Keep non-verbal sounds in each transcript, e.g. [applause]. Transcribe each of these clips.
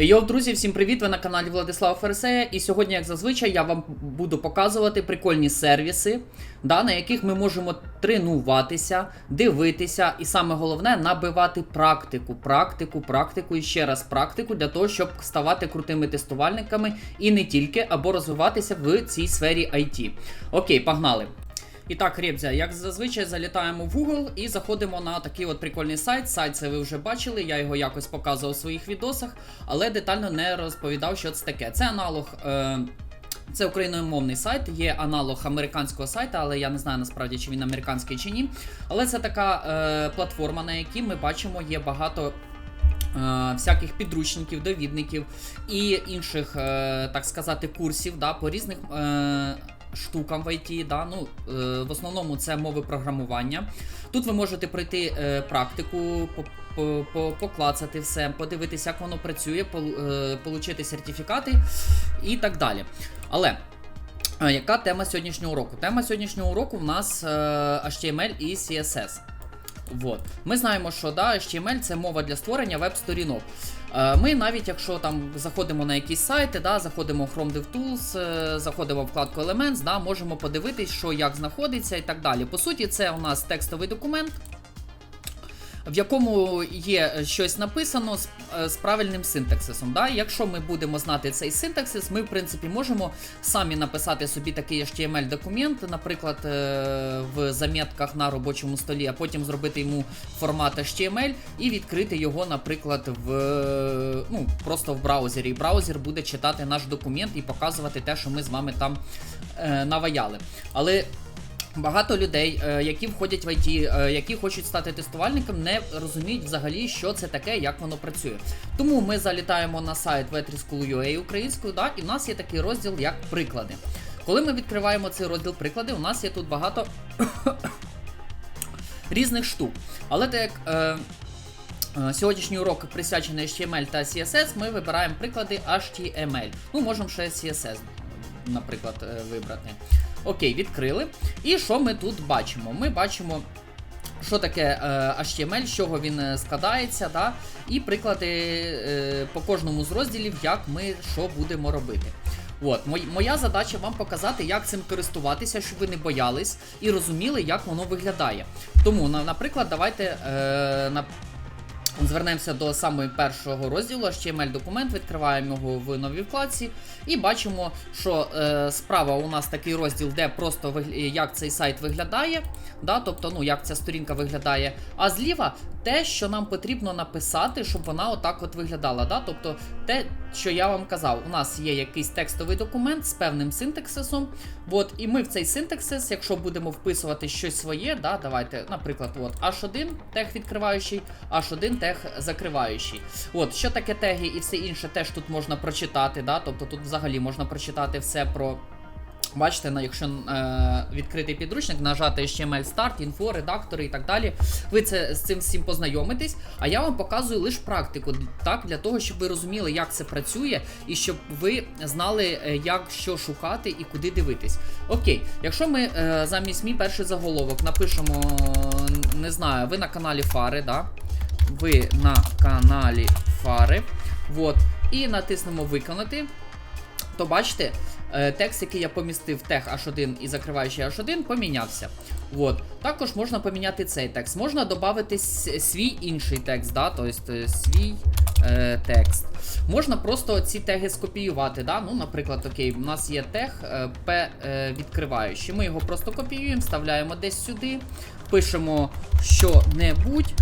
Йоу, друзі, всім привіт! Ви на каналі Владислава Ферсея. І сьогодні, як зазвичай, я вам буду показувати прикольні сервіси, да, на яких ми можемо тренуватися, дивитися, і саме головне набивати практику, практику, практику і ще раз практику для того, щоб ставати крутими тестувальниками і не тільки, або розвиватися в цій сфері IT. Окей, погнали. І так, Ребзя, як зазвичай залітаємо в Google і заходимо на такий от прикольний сайт. Сайт це ви вже бачили, я його якось показував у своїх відосах, але детально не розповідав, що це таке. Це аналог. Е- це україномовний сайт, є аналог американського сайту, але я не знаю насправді, чи він американський чи ні. Але це така е, платформа, на якій ми бачимо, є багато. е, Всяких підручників, довідників і інших, е, так сказати, курсів да, по різних е, штукам в IT. Да, ну, е, в основному це мови програмування. Тут ви можете пройти е, практику, по, по, по, поклацати все, подивитися, як воно працює, отримати е, сертифікати і так далі. Але. е, Яка тема сьогоднішнього уроку? Тема сьогоднішнього уроку в нас е, HTML і CSS. Вот. Ми знаємо, що да, HTML це мова для створення веб-сторінок. Е, Ми навіть якщо там заходимо на якісь сайти, да, заходимо в Chrome DevTools, е, заходимо в вкладку Elements, да, можемо подивитись, що як знаходиться і так далі. По суті, це у нас текстовий документ, в якому є щось написано з, е, з правильним синтаксисом. Да? Якщо ми будемо знати цей синтаксис, ми в принципі можемо самі написати собі такий HTML-документ, наприклад, е, в замітках на робочому столі, а потім зробити йому формат HTML і відкрити його, наприклад, в е, ну, просто в браузері. І браузер буде читати наш документ і показувати те, що ми з вами там е, наваяли. Але Багато людей, е, які входять в IT, е, які хочуть стати тестувальником, не розуміють взагалі, що це таке, як воно працює. Тому ми залітаємо на сайт Vetrischool.ua українською, да, і в нас є такий розділ як приклади. Коли ми відкриваємо цей розділ приклади, у нас є тут багато [coughs] різних штук. Але так як е, е, сьогоднішній урок присвячений HTML та CSS, ми вибираємо приклади HTML. Ну, можемо ще CSS, наприклад, вибрати. Окей, відкрили. І що ми тут бачимо? Ми бачимо. Що таке е, HTML, з чого він е, складається, да? і приклади е, по кожному з розділів, як ми що будемо робити. От, моя задача вам показати, як цим користуватися, щоб ви не боялись і розуміли, як воно виглядає. Тому, наприклад, давайте е, Звернемося до самого першого розділу HTML документ, відкриваємо його в новій вкладці і бачимо, що е, справа у нас такий розділ, де просто як цей сайт виглядає, да, тобто ну, як ця сторінка виглядає. А зліва те, що нам потрібно написати, щоб вона отак от виглядала. Да? Тобто те, що я вам казав, у нас є якийсь текстовий документ з певним синтаксисом. От, і ми в цей синтаксис, якщо будемо вписувати щось своє, да, давайте, наприклад, от H1 тег відкриваючий, H1 тег закриваючий. От, що таке теги і все інше, теж тут можна прочитати. Да? Тобто тут взагалі можна прочитати все про. Бачите, якщо е, відкритий підручник, нажати HTML Start, інфо, редактори і так далі, ви це з цим всім познайомитесь. А я вам показую лише практику, так, для того, щоб ви розуміли, як це працює, і щоб ви знали, е, як що шукати і куди дивитись. Окей, якщо ми е, замість мій перший заголовок напишемо, не знаю, ви на каналі Фари, да? Ви на каналі Фари. Вот, і натиснемо Виконати то бачите, е, текст, який я помістив тег H1 і закриваючий H1, помінявся. От. Також можна поміняти цей текст. Можна додати свій інший текст, да? тобто свій е, текст. Можна просто ці теги скопіювати. Да? Ну, Наприклад, окей, у нас є тег е, P е, відкриваючий. Ми його просто копіюємо, вставляємо десь сюди, пишемо що-небудь.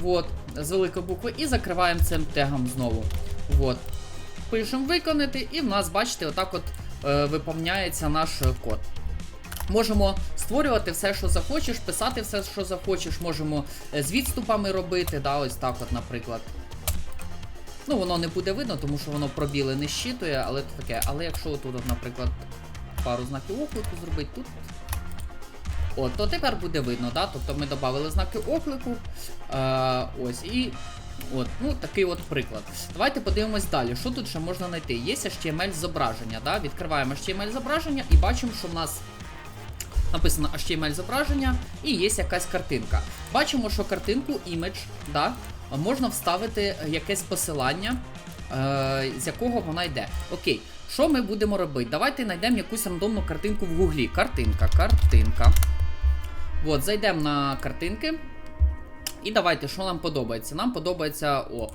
Вот, з великої букви, і закриваємо цим тегом знову. Вот. Пишемо виконати, і в нас, бачите, отак от е, виповняється наш код. Можемо створювати все, що захочеш, писати все, що захочеш, можемо е, з відступами робити, да, ось так, от, наприклад. Ну, воно не буде видно, тому що воно пробіли не щитує, але таке. Але якщо тут, наприклад, пару знаків оклику зробити тут. От, то тепер буде видно, да? Тобто ми додали знаки оклику. Е, ось, і От, ну такий от приклад. Давайте подивимось далі. Що тут ще можна знайти? Є HTML зображення. Да? Відкриваємо HTML зображення і бачимо, що в нас написано HTML зображення і є якась картинка. Бачимо, що картинку image, да, можна вставити якесь посилання. е, з якого вона йде. Окей, що ми будемо робити? Давайте знайдемо якусь рандомну картинку в гуглі. Картинка, картинка. От, зайдемо на картинки. І давайте, що нам подобається? Нам подобається о,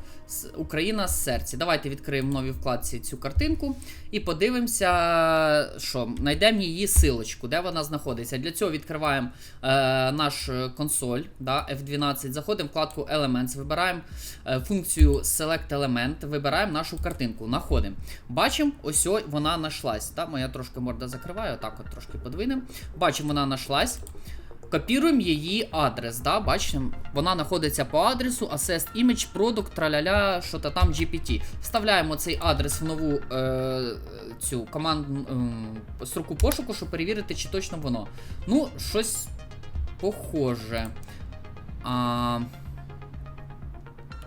Україна з серці. Давайте відкриємо в новій вкладці цю картинку і подивимося, що знайдемо її силочку, де вона знаходиться. Для цього відкриваємо е, наш консоль да, F12, заходимо в вкладку Elements, вибираємо е, функцію Select Element, вибираємо нашу картинку, знаходимо. Бачимо, ось о, вона нашлась. Да? Моя трошки морда закриваю, отак от трошки подвинемо. Бачимо, вона нашлась. Копіруємо її адрес, да, бачимо, вона знаходиться по адресу Assessed Image Product, траляля, що то там GPT. Вставляємо цей адрес в нову е, цю команду е, строку пошуку, щоб перевірити, чи точно воно. Ну, щось похоже. А,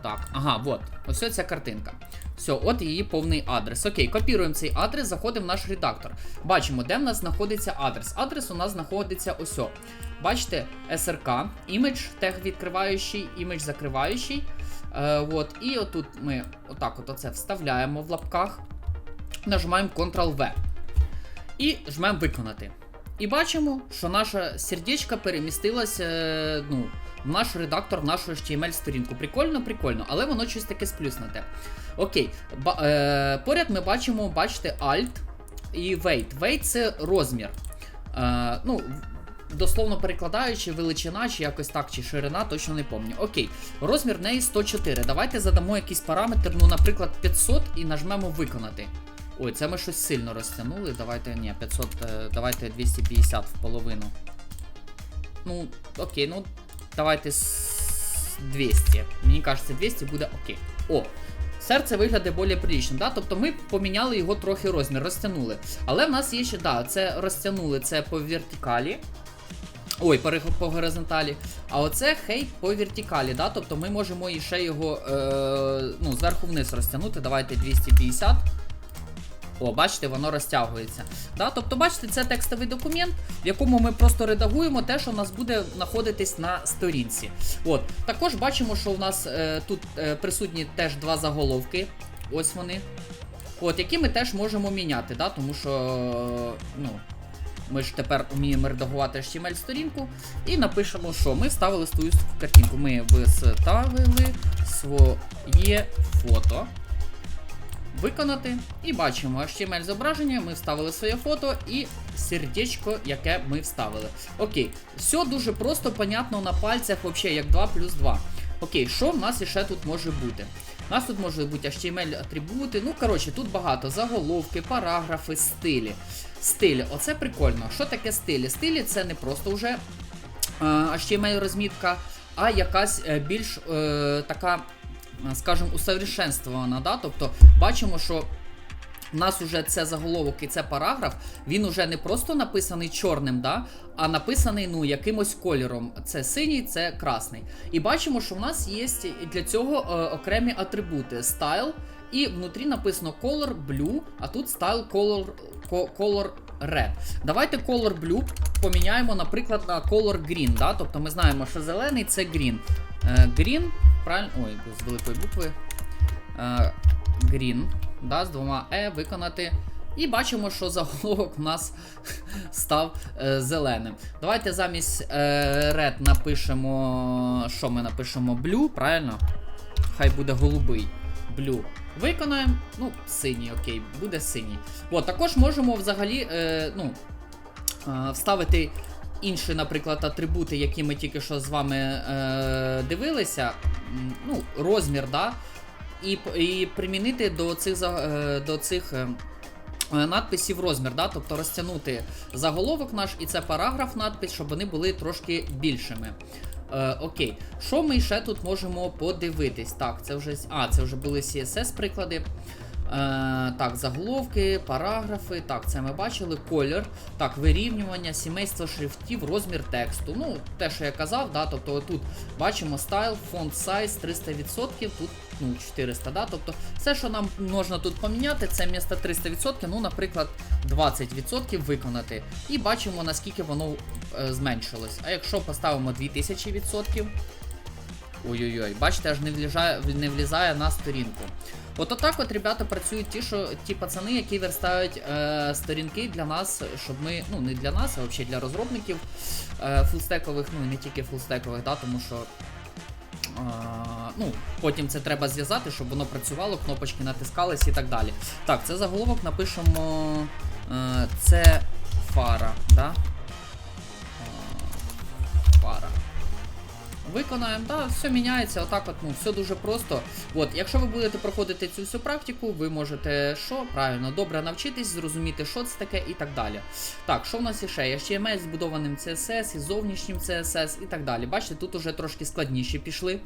так, ага, от. Ось ця картинка. Все, от її повний адрес. Окей, копіруємо цей адрес, заходимо в наш редактор. Бачимо, де в нас знаходиться адрес. Адрес у нас знаходиться ось. Бачите, SRK, імідж, тег відкриваючий, імідж закриваючий. Е, от, і отут ми отак от оце вставляємо в лапках, нажимаємо Ctrl-V. І жмемо виконати. І бачимо, що наша сердечко перемістилося е, ну, наш редактор, нашу HTML-сторінку. Прикольно, прикольно, але воно щось таке сплюснуте. Окей, ба- е, поряд ми бачимо, бачите, Alt і Weight. Weight це розмір. Е, ну, дословно перекладаючи, величина, чи якось так, чи ширина, точно не пам'ятаю. Окей, розмір неї 104. Давайте задамо якийсь параметр, ну, наприклад, 500 і нажмемо виконати. Ой, це ми щось сильно розтягнули. Давайте, ні, 500, е, давайте 250 в половину. Ну, окей, ну, давайте 200. Мені кажеться, 200 буде окей. О, серце виглядає більш прилічним, да? Тобто ми поміняли його трохи розмір, розтягнули. Але в нас є ще, да, це розтягнули це по вертикалі. Ой, по горизонталі. А оце хейт по вертикалі, да? Тобто ми можемо ще його е, ну, зверху вниз розтягнути. Давайте 250. О, бачите, воно розтягується. Да? Тобто, бачите, це текстовий документ, в якому ми просто редагуємо те, що у нас буде знаходитись на сторінці. От. Також бачимо, що у нас е, тут е, присутні теж два заголовки. Ось вони. От, які ми теж можемо міняти, да? тому що ну, ми ж тепер вміємо редагувати HTML-сторінку. І напишемо, що ми вставили свою картинку. Ми вставили своє фото виконати. І бачимо HTML зображення, ми вставили своє фото і сердечко, яке ми вставили. Окей, все дуже просто, понятно на пальцях, взагалі, як 2 плюс 2. Окей, що в нас іще тут може бути? У нас тут можуть бути HTML атрибути. Ну, коротше, тут багато заголовки, параграфи, стилі. Стилі, оце прикольно. Що таке стилі? Стилі це не просто вже е, HTML розмітка, а якась е, більш е, така, скажімо, усовершенствована. Да? Тобто бачимо, що у нас уже це заголовок і це параграф, він уже не просто написаний чорним, да? а написаний ну, якимось кольором. Це синій, це красний. І бачимо, що в нас є для цього е, окремі атрибути: Style, і внутрі написано Color Blue, а тут Style Color, color Red. Давайте Color Blue поміняємо, наприклад, на Color Green. Да? Тобто ми знаємо, що зелений це green. Е, green, правильно. Ой, з великої букви. Е, Green, да, з двома E виконати. І бачимо, що заголовок у нас [laughs] став е, зеленим. Давайте замість red напишемо. Що ми напишемо? Blue, правильно? Хай буде голубий. Blue. Виконаємо. Ну, синій, окей, буде синій. От, також можемо взагалі е, ну, е, вставити інші, наприклад, атрибути, які ми тільки що з вами е, дивилися. Ну, розмір, да? і, і примінити до цих, е, до цих е, е, надписів розмір, да? тобто розтягнути заголовок наш і це параграф надпис, щоб вони були трошки більшими. Е, окей, що ми ще тут можемо подивитись? Так, це вже. А, це вже були CSS приклади. Е, так, заголовки, параграфи. Так, це ми бачили. Колір. Так, вирівнювання, сімейство шрифтів, розмір тексту. Ну, те, що я казав, да, тобто тут бачимо стайл, фонд size 300%, тут 400, да, тобто все, що нам можна тут поміняти, це місто 300%, ну, наприклад, 20% виконати. І бачимо, наскільки воно е, зменшилось. А якщо поставимо 2000%, Ой-ой-ой, бачите, аж не влізає, не влізає на сторінку. От отак от ребята працюють ті, що ті пацани, які верстають е, сторінки для нас, щоб ми, ну не для нас, а взагалі для розробників е, фулстекових, ну і не тільки фулстекових, да, тому що. А, ну, потім це треба зв'язати, щоб воно працювало, кнопочки натискались і так далі. Так, це заголовок напишемо. Е, це фара, да? Виконаємо, да, все міняється, отак от, ну, все дуже просто. От, якщо ви будете проходити цю всю практику, ви можете що? Правильно, добре навчитись, зрозуміти, що це таке і так далі. Так, що в нас є ще? HTML з збудованим CSS, із зовнішнім CSS і так далі. Бачите, тут уже трошки складніші пішли.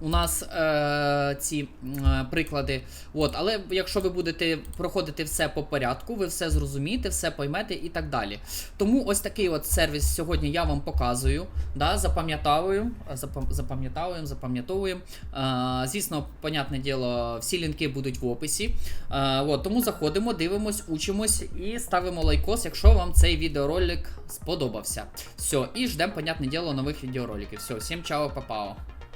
У нас е, ці е, приклади. От, але якщо ви будете проходити все по порядку, ви все зрозумієте, все поймете і так далі. Тому ось такий от сервіс сьогодні я вам показую. Да, запам'ятовуємо, запам'ятовуємо. Е, звісно, понятне діло, всі лінки будуть в описі. Е, от, тому заходимо, дивимось, учимось і ставимо лайкос, якщо вам цей відеоролик сподобався. Все, і ждемо, понятне діло, нових відеороликів. Все, всім чао, папао.